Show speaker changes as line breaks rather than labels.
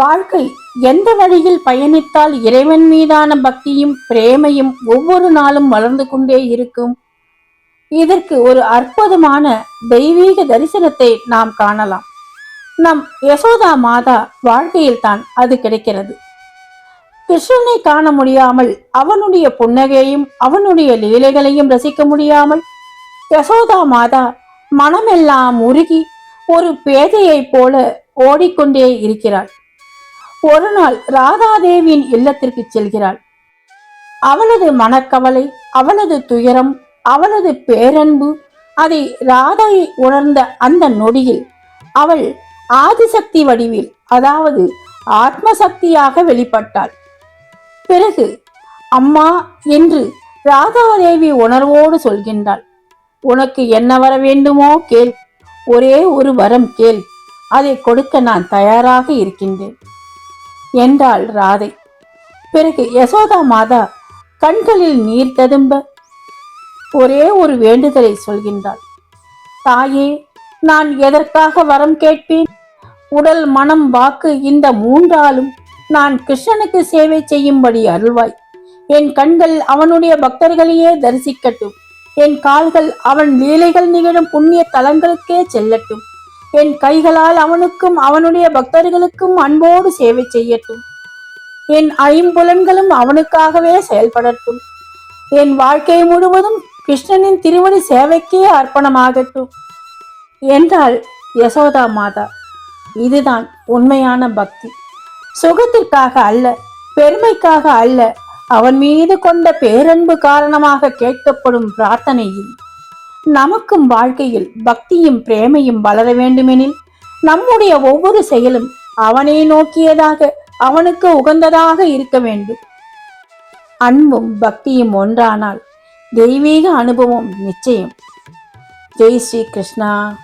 வாழ்க்கை எந்த வழியில் பயணித்தால் இறைவன் மீதான பக்தியும் பிரேமையும் ஒவ்வொரு நாளும் வளர்ந்து கொண்டே இருக்கும்? இதற்கு ஒரு அற்புதமான தெய்வீக தரிசனத்தை நாம் காணலாம். நம் யசோதா மாதா வாழ்க்கையில் தான் அது கிடைக்கிறது. கிருஷ்ணனை காண முடியாமல் அவனுடைய புன்னகையையும் அவனுடைய லீலைகளையும் ரசிக்க முடியாமல் யசோதா மாதா மனமெல்லாம் உருகி ஒரு பேதையைப் போல ஓடிக்கொண்டே இருக்கிறாள். ஒரு நாள் ராதாதேவியின் இல்லத்திற்கு செல்கிறாள். அவளது மனக்கவலை அவளது துயரம் அவளது பேரன்பு அதை ராதாயை உணர்ந்த அந்த நொடியில் அவள் ஆதிசக்தி வடிவில் அதாவது ஆத்மசக்தியாக வெளிப்பட்டாள். பிறகு அம்மா என்று ராதாதேவி உணர்வோடு சொல்கின்றாள். உனக்கு என்ன வர வேண்டுமோ கேள். ஒரே ஒரு வரம் கேள். அதை கொடுக்க நான் தயாராக இருக்கின்றேன். என்றாள் ராதை. பிறகு யசோதா மாதா கண்களில் நீர் ததும்ப ஒரே ஒரு வேண்டுதலை சொல்கின்றாள். தாயே நான் எதற்காக வரம் கேட்பேன்? உடல் மனம் வாக்கு இந்த மூன்றாலும் நான் கிருஷ்ணனுக்கு சேவை செய்யும்படி அருள்வாய். என் கண்கள் அவனுடைய பக்தர்களையே தரிசிக்கட்டும். என் கால்கள் அவன் லீலைகள் நிகழும் புண்ணிய தலங்களுக்கே செல்லட்டும். என் கைகளால் அவனுக்கும் அவனுடைய பக்தர்களுக்கும் அன்போடு சேவை செய்யட்டும். என் ஐம்புலன்களும் அவனுக்காகவே செயல்படட்டும். என் வாழ்க்கை முழுவதும் கிருஷ்ணனின் திருவடி சேவைக்கே அர்ப்பணமாகட்டும். என்றாள் யசோதா மாதா. இதுதான் உண்மையான பக்தி. சுகத்திற்காக அல்ல பெருமைக்காக அல்ல அவன் மீது கொண்ட பேரன்பு காரணமாக கேட்கப்படும் பிரார்த்தனையில். நமக்கும் வாழ்க்கையில் பக்தியும் பிரேமையும் வளர வேண்டுமெனில் நம்முடைய ஒவ்வொரு செயலும் அவனை நோக்கியதாக அவனுக்கு உகந்ததாக இருக்க வேண்டும். அன்பும் பக்தியும் ஒன்றானால் தெய்வீக அனுபவம் நிச்சயம். ஜெய் ஸ்ரீ கிருஷ்ணா.